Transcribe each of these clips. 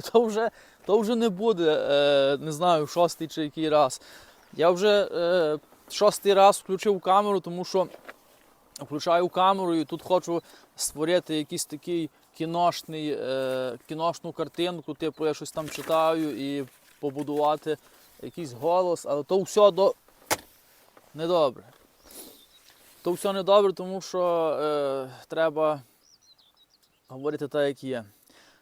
то вже, то вже не буде, е, не знаю, шостий чи який раз. Я вже е, шостий раз включив камеру, тому що включаю камеру і тут хочу створити якийсь такий кіношний, е, кіношну картинку, типу я щось там читаю і побудувати якийсь голос, але то все до... недобре. То все недобре, тому що е, треба говорити так, як є.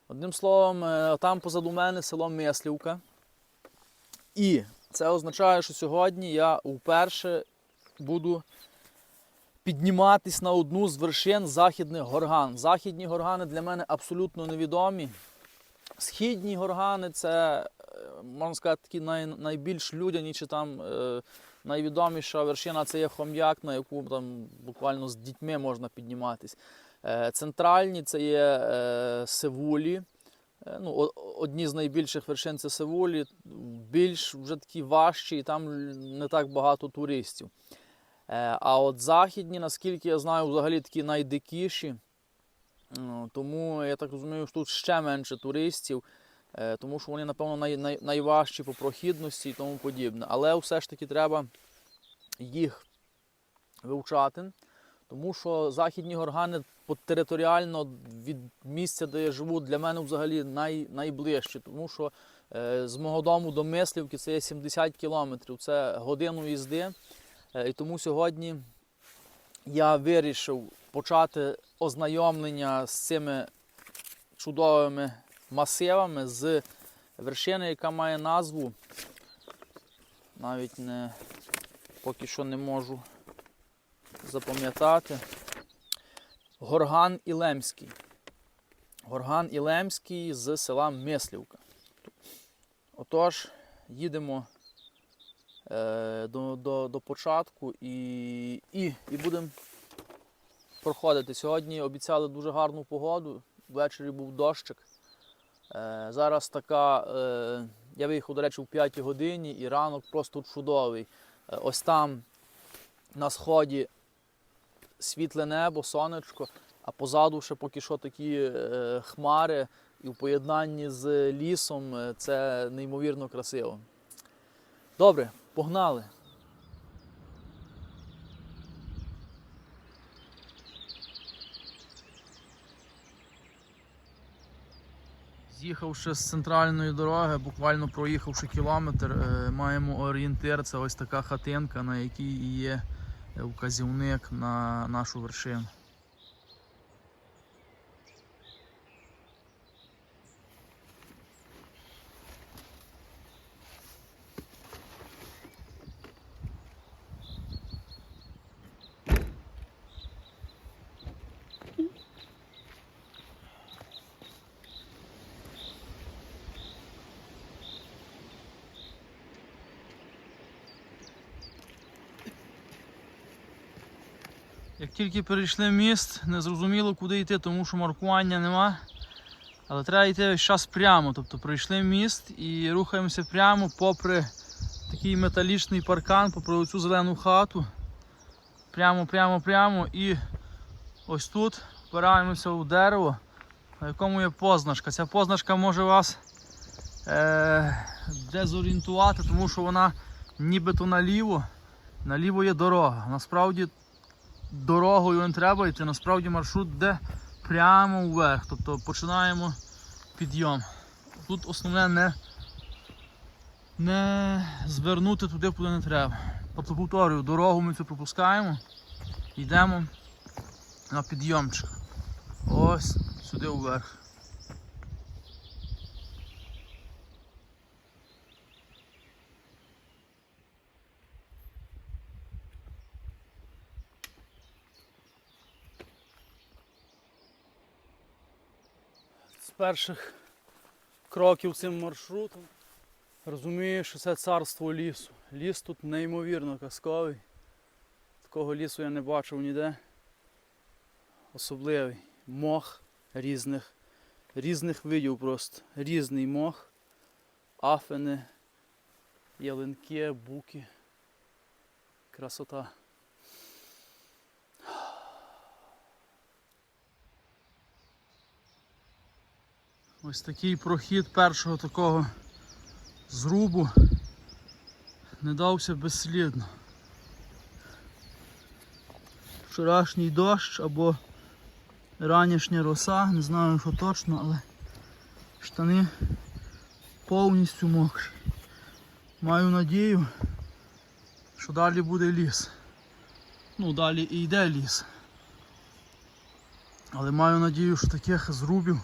Одним словом, е, там позаду мене село Мислівка. І це означає, що сьогодні я вперше буду підніматись на одну з вершин західних горган. Західні горгани для мене абсолютно невідомі. Східні горгани це, е, можна сказати, такі най, найбільш людяні, чи там е, найвідоміша вершина це є хом'як, на яку там буквально з дітьми можна підніматись. Е, центральні це є е, севулі. Е, Ну, одні з найбільших вершин це Севулі, більш вже такі важчі, і там не так багато туристів. А от західні, наскільки я знаю, взагалі такі найдикіші. Ну, Тому я так розумію, що тут ще менше туристів, тому що вони, напевно, най, най, найважчі по прохідності і тому подібне. Але все ж таки треба їх вивчати, тому що західні горгани територіально від місця, де я живу, для мене взагалі най, найближче, тому що е, з мого дому до Мислівки це є 70 кілометрів, це годину їзди. Е, І тому сьогодні я вирішив почати ознайомлення з цими чудовими масивами з вершини, яка має назву. Навіть не поки що не можу запам'ятати. Горган Ілемський. Горган Ілемський з села Мислівка. Отож, їдемо е, до, до, до початку і, і, і будемо проходити. Сьогодні обіцяли дуже гарну погоду. Ввечері був дощик. Е, зараз така. Е, я виїхав, до речі, в 5 годині і ранок просто чудовий. Е, ось там на сході світле небо, сонечко, а позаду ще поки що такі е, хмари, і в поєднанні з лісом е, це неймовірно красиво. Добре, погнали. З'їхавши з центральної дороги, буквально проїхавши кілометр, е, маємо орієнтир. Це ось така хатинка, на якій є вказівник на нашу вершину. Як тільки перейшли міст, не зрозуміло куди йти, тому що маркування нема. Але треба йти весь час прямо. Тобто пройшли міст і рухаємося прямо попри такий металічний паркан, попри цю зелену хату. Прямо, прямо, прямо і ось тут впираємося у дерево, на якому є позначка. Ця позначка може вас е- дезорієнтувати, тому що вона нібито наліво. Наліво є дорога. Насправді дорогою не треба йти, насправді маршрут йде прямо вверх. Тобто починаємо підйом. Тут основне не, не звернути туди, куди не треба. Тобто повторюю, дорогу ми цю пропускаємо, йдемо на підйомчик. Ось сюди вверх. Перших кроків цим маршрутом розумію, що це царство лісу. Ліс тут неймовірно казковий. Такого лісу я не бачив ніде. Особливий. Мох різних, різних видів просто. Різний мох, афини, ялинки, буки. Красота. Ось такий прохід першого такого зрубу не дався безслідно. Вчорашній дощ або ранішня роса, не знаю що точно, але штани повністю мокрі. Маю надію, що далі буде ліс. Ну, далі і йде ліс. Але маю надію, що таких зрубів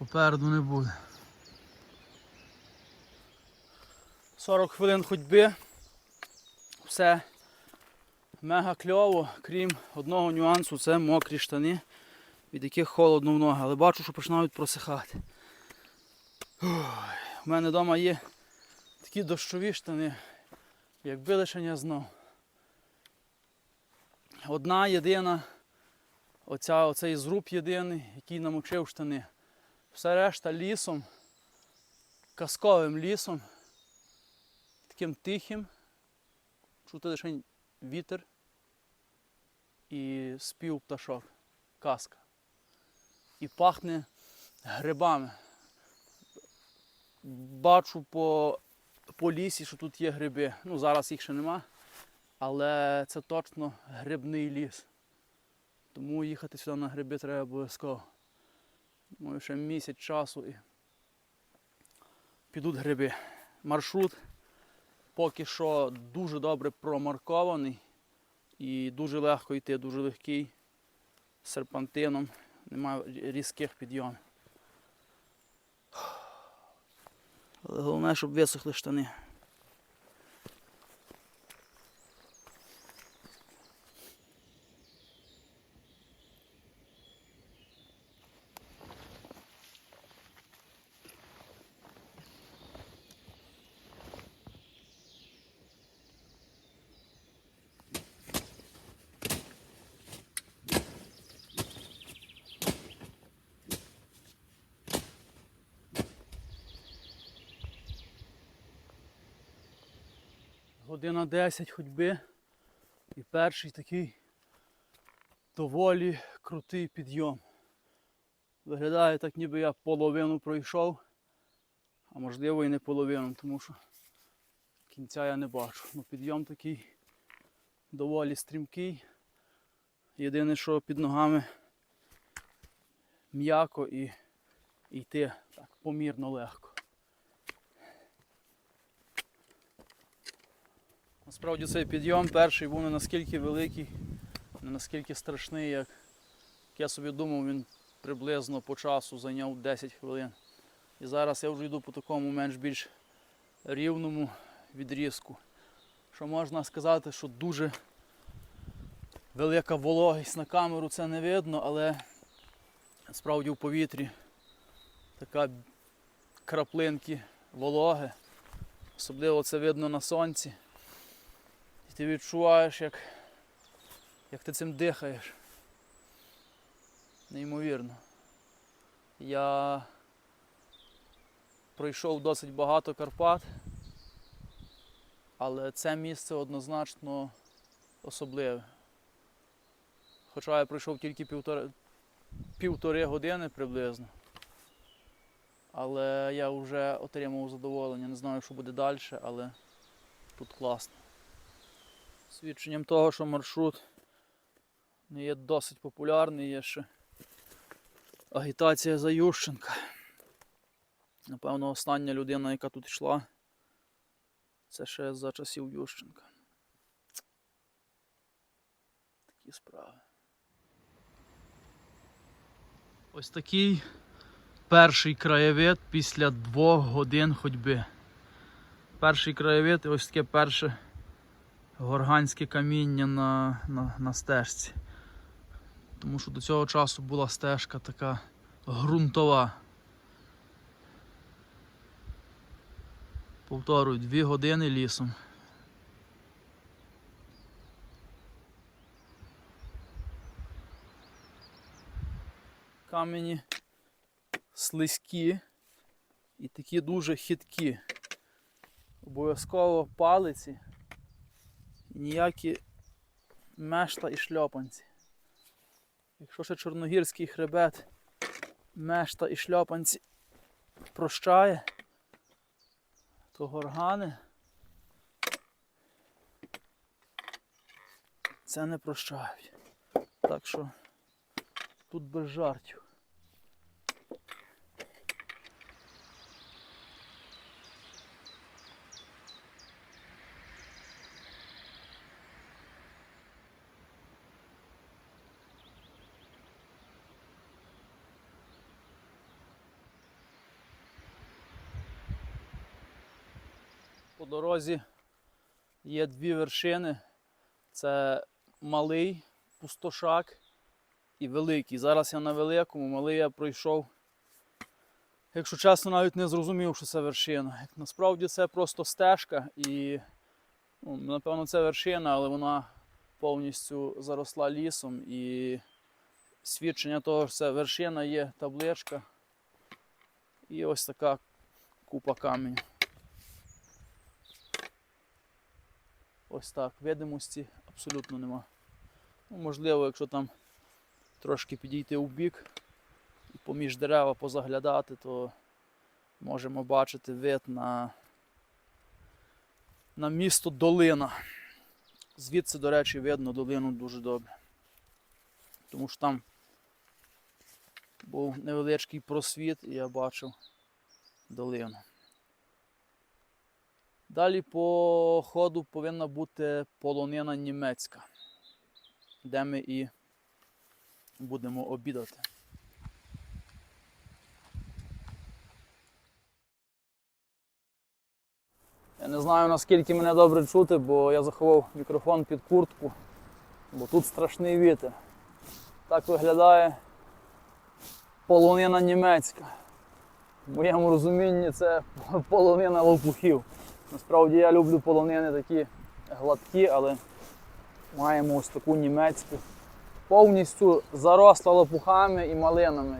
попереду не буде. 40 хвилин ходьби. Все мега кльово, крім одного нюансу, це мокрі штани, від яких холодно в ноги. Але бачу, що починають просихати. У мене вдома є такі дощові штани, якби лише я знав. Одна єдина, оця, оцей зруб єдиний, який намочив штани. Все решта лісом, казковим лісом, таким тихим, чути лише вітер і спів пташок, казка. І пахне грибами. Бачу по, по лісі, що тут є гриби. Ну, зараз їх ще нема, але це точно грибний ліс. Тому їхати сюди на гриби треба обов'язково. Думаю, ще місяць часу і підуть гриби. Маршрут поки що дуже добре промаркований і дуже легко йти, дуже легкий серпантином, немає різких підйомів. Але головне, щоб висохли штани. Година 10 ходьби. І перший такий доволі крутий підйом. Виглядає так, ніби я половину пройшов, а можливо і не половину, тому що кінця я не бачу. Ну, підйом такий доволі стрімкий. Єдине, що під ногами м'яко і, йти так помірно легко. Насправді цей підйом перший був не наскільки великий, не наскільки страшний, як, як я собі думав, він приблизно по часу зайняв 10 хвилин. І зараз я вже йду по такому менш-більш рівному відрізку. Що можна сказати, що дуже велика вологість на камеру це не видно, але справді в повітрі така краплинки вологи. Особливо це видно на сонці. Ти відчуваєш, як, як ти цим дихаєш. Неймовірно. Я пройшов досить багато Карпат, але це місце однозначно особливе. Хоча я пройшов тільки півтори, півтори години приблизно. Але я вже отримав задоволення. Не знаю, що буде далі, але тут класно. Свідченням того, що маршрут не є досить популярний, є ще агітація за Ющенка. Напевно, остання людина, яка тут йшла, це ще за часів Ющенка. Такі справи. Ось такий перший краєвид після двох годин ходьби. Перший краєвид і ось таке перше горганське каміння на, на, на стежці. Тому що до цього часу була стежка така ґрунтова. Повторюю, дві години лісом. Камені слизькі і такі дуже хиткі. Обов'язково палиці ніякі мешта і шльопанці. Якщо ще чорногірський хребет мешта і шльопанці прощає, то горгани. Це не прощають. Так що тут без жартів. По дорозі є дві вершини. Це малий пустошак і великий. Зараз я на великому, малий я пройшов. Якщо чесно, навіть не зрозумів, що це вершина. Насправді це просто стежка і ну, напевно це вершина, але вона повністю заросла лісом і свідчення того, що це вершина є табличка. І ось така купа каменю. Ось так. Видимості абсолютно нема. Ну, можливо, якщо там трошки підійти у бік і поміж дерева позаглядати, то можемо бачити вид на, на місто Долина. Звідси, до речі, видно долину дуже добре. Тому що там був невеличкий просвіт і я бачив долину. Далі по ходу повинна бути полонина німецька, де ми і будемо обідати. Я не знаю наскільки мене добре чути, бо я заховав мікрофон під куртку, бо тут страшний вітер. Так виглядає полонина німецька. В моєму розумінні це полонина лопухів. Насправді я люблю полонини такі гладкі, але маємо ось таку німецьку. Повністю заросла лопухами і малинами.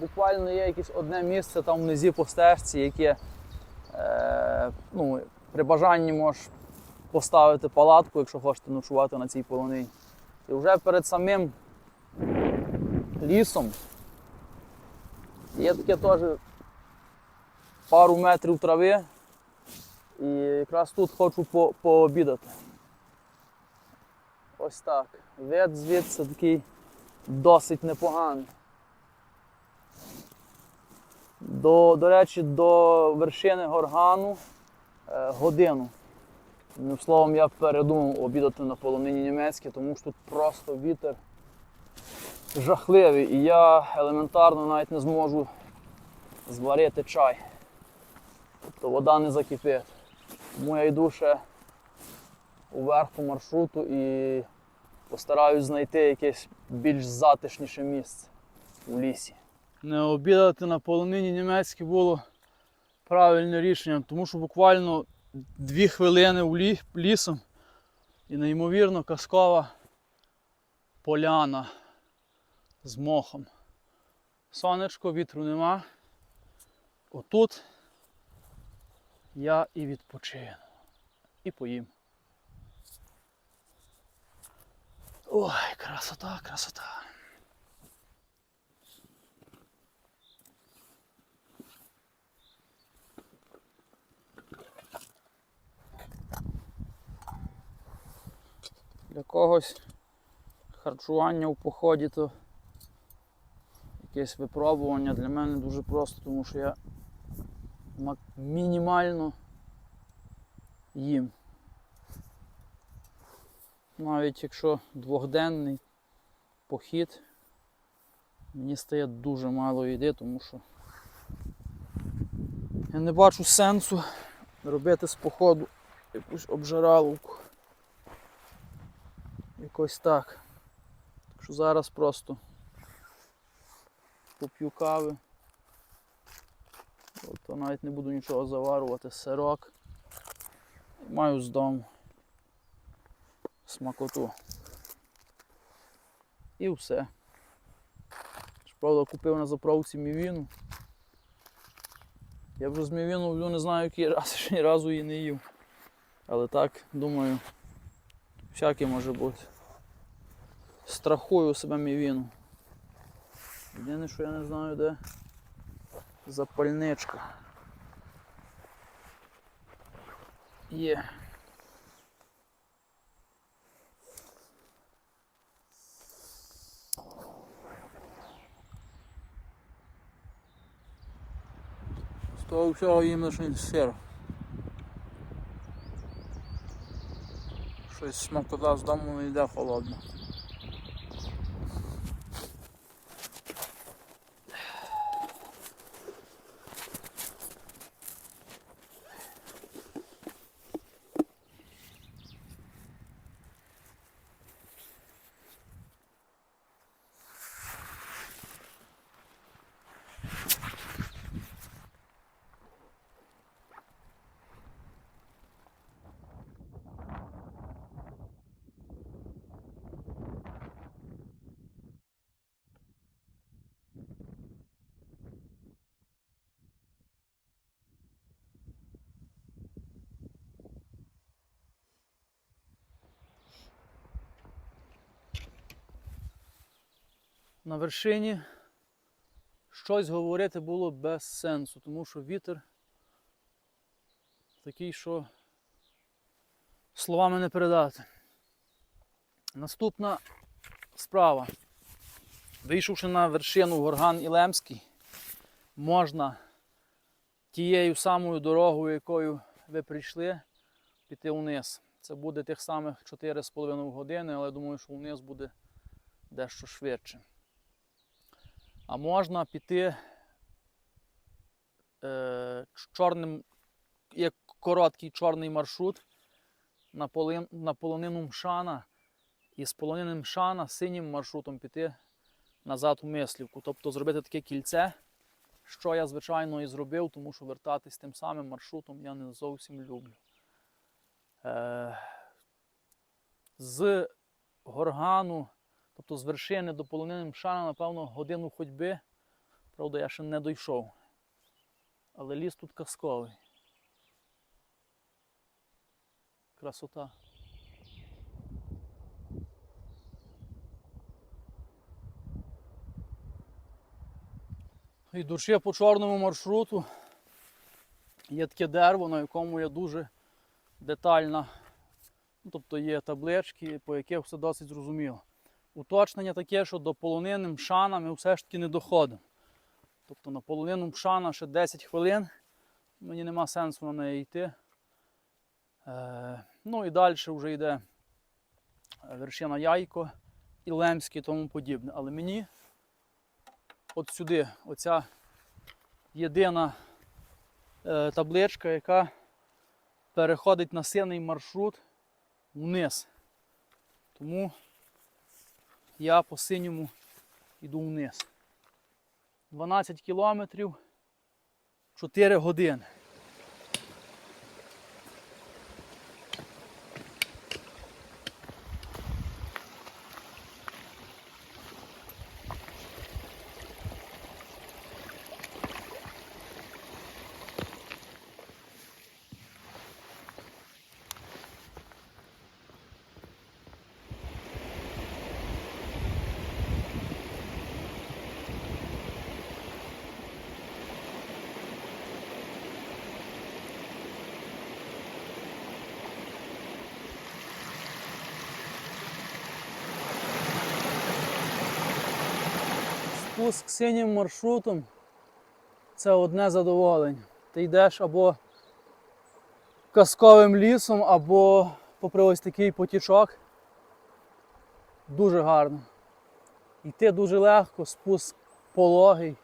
Буквально є якесь одне місце там внизі по стежці, яке е, ну, при бажанні можеш поставити палатку, якщо хочете ночувати на цій полонині. І вже перед самим лісом є таке теж пару метрів трави. І якраз тут хочу по пообідати. Ось так. Вид звідси такий досить непоганий. До, до речі, до вершини горгану е, годину. Одним словом, я передумав обідати на полонині німецькій, тому що тут просто вітер жахливий і я елементарно навіть не зможу зварити чай. Тобто вода не закипить. Тому я йду ще уверх по маршруту і постараюсь знайти якесь більш затишніше місце у лісі. Не обідати на полонині німецькій було правильне рішення, тому що буквально дві хвилини у лі- лісом і неймовірно казкова поляна з мохом. Сонечко, вітру нема. Отут я і відпочину. І поїм. Ой, красота, красота. Для когось харчування в поході то якесь випробування для мене дуже просто, тому що я мінімально їм. Навіть якщо двохденний похід, мені стає дуже мало їди, тому що я не бачу сенсу робити з походу якусь обжираловку. Якось так. Так що зараз просто поп'ю кави. Тобто навіть не буду нічого заварувати, сирок. Маю з дому смакоту. І все. Правда, купив на заправці мівіну. Я вже з мівіну влю не знаю який раз, ще ні разу її не їв. Але так, думаю, всяке може бути. Страхую себе мівіну. Єдине, що я не знаю, де запальничка. Є. З того всього їм лише сир. Щось смакота з дому не йде холодно. На вершині щось говорити було без сенсу, тому що вітер такий, що словами не передати. Наступна справа. Вийшовши на вершину Горган Ілемський, можна тією самою дорогою, якою ви прийшли, піти вниз. Це буде тих самих 4,5 години, але думаю, що вниз буде дещо швидше. А можна піти е, чорним, як короткий чорний маршрут на, полин, на полонину Мшана і з полонини Мшана синім маршрутом піти назад у Мислівку. Тобто зробити таке кільце, що я, звичайно, і зробив, тому що вертатись тим самим маршрутом я не зовсім люблю. Е, з Горгану Тобто з вершини до полонини Мшана, напевно, годину ходьби. Правда, я ще не дійшов. Але ліс тут казковий. Красота. Йдучи по чорному маршруту, є таке дерево, на якому є дуже детальна, ну, тобто є таблички, по яких все досить зрозуміло уточнення таке, що до полонини Мшана ми все ж таки не доходимо. Тобто на полонину Мшана ще 10 хвилин, мені нема сенсу на неї йти. Е, ну і далі вже йде вершина Яйко, Ілемське і тому подібне. Але мені от сюди оця єдина е, табличка, яка переходить на сильний маршрут вниз. Тому я по синьому йду вниз. 12 кілометрів 4 години. Спуск синім маршрутом це одне задоволення. Ти йдеш або казковим лісом, або попри ось такий потічок. Дуже гарно. Йти дуже легко, спуск пологий.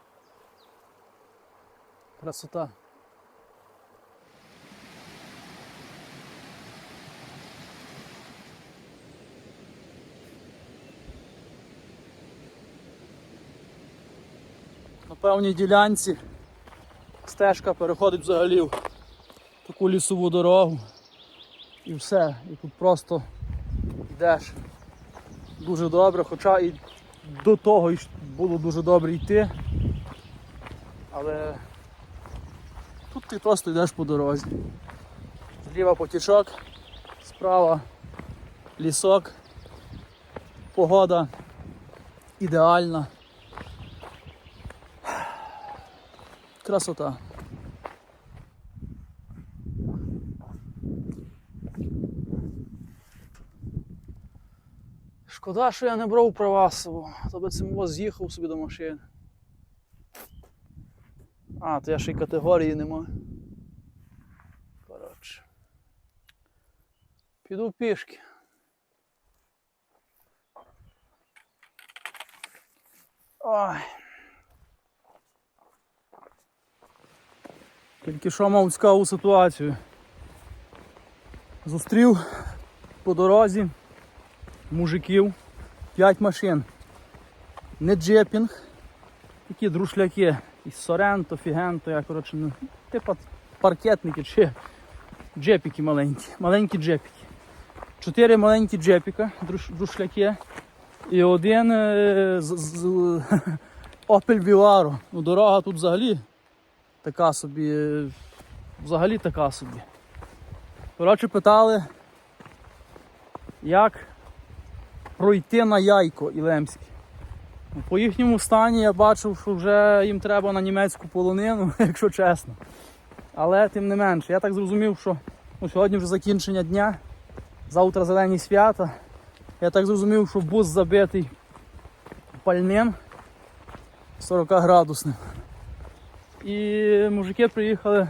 Красота. Певній ділянці стежка переходить взагалі в таку лісову дорогу. І все. І тут просто йдеш дуже добре, хоча і до того було дуже добре йти. Але тут ти просто йдеш по дорозі. Зліва потічок, справа лісок, погода ідеальна. Красота. Шкода, що я не брав права з собою, то би цим воз з'їхав собі до машини. А, то я ще й категорії не маю. Коротше. Піду пішки. Ой. Тільки що мав цікаву ситуацію. Зустрів по дорозі мужиків, 5 машин. Не джепінг, такі друшляки. І Соренто, Фігенто, я коротше, ну, типа паркетники чи джепіки маленькі. Маленькі джепіки. Чотири маленькі джепіка, друш, друшляки. І один е, з, з, Opel Vivaro. Ну, дорога тут взагалі така собі. Взагалі така собі. Коротше, питали, як пройти на яйко Ілемське. Ну, По їхньому стані я бачив, що вже їм треба на німецьку полонину, якщо чесно. Але тим не менше, я так зрозумів, що ну, сьогодні вже закінчення дня, завтра зелені свята. Я так зрозумів, що бус забитий пальним 40 градусним. І мужики приїхали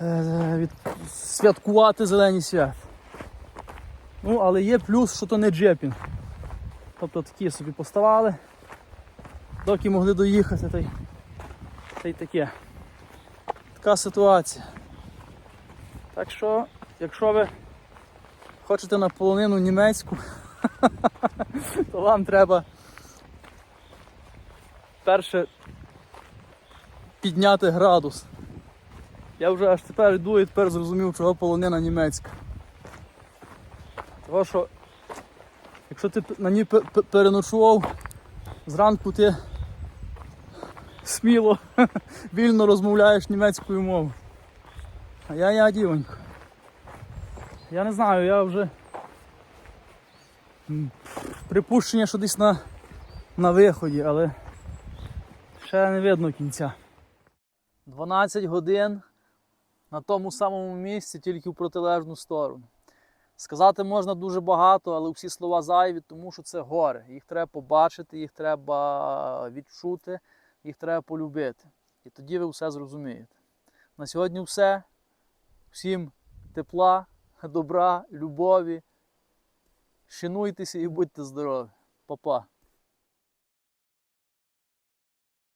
е, від... святкувати зелені свят. Ну, але є плюс, що то не джепінг. Тобто такі собі поставали, доки могли доїхати, та й, та й таке. Така ситуація. Так що, якщо ви хочете на полонину німецьку, то вам треба перше підняти градус. Я вже аж тепер йду і тепер зрозумів, чого полонина німецька. Того що якщо ти на ній пе- пе- переночував, зранку ти сміло, вільно розмовляєш німецькою мовою. А я я дівонько. Я не знаю, я вже припущення, що десь на, на виході, але ще не видно кінця. 12 годин на тому самому місці, тільки в протилежну сторону. Сказати можна дуже багато, але всі слова зайві, тому що це гори. Їх треба побачити, їх треба відчути, їх треба полюбити. І тоді ви все зрозумієте. На сьогодні все. Всім тепла, добра, любові. Шинуйтеся і будьте здорові. Па-па.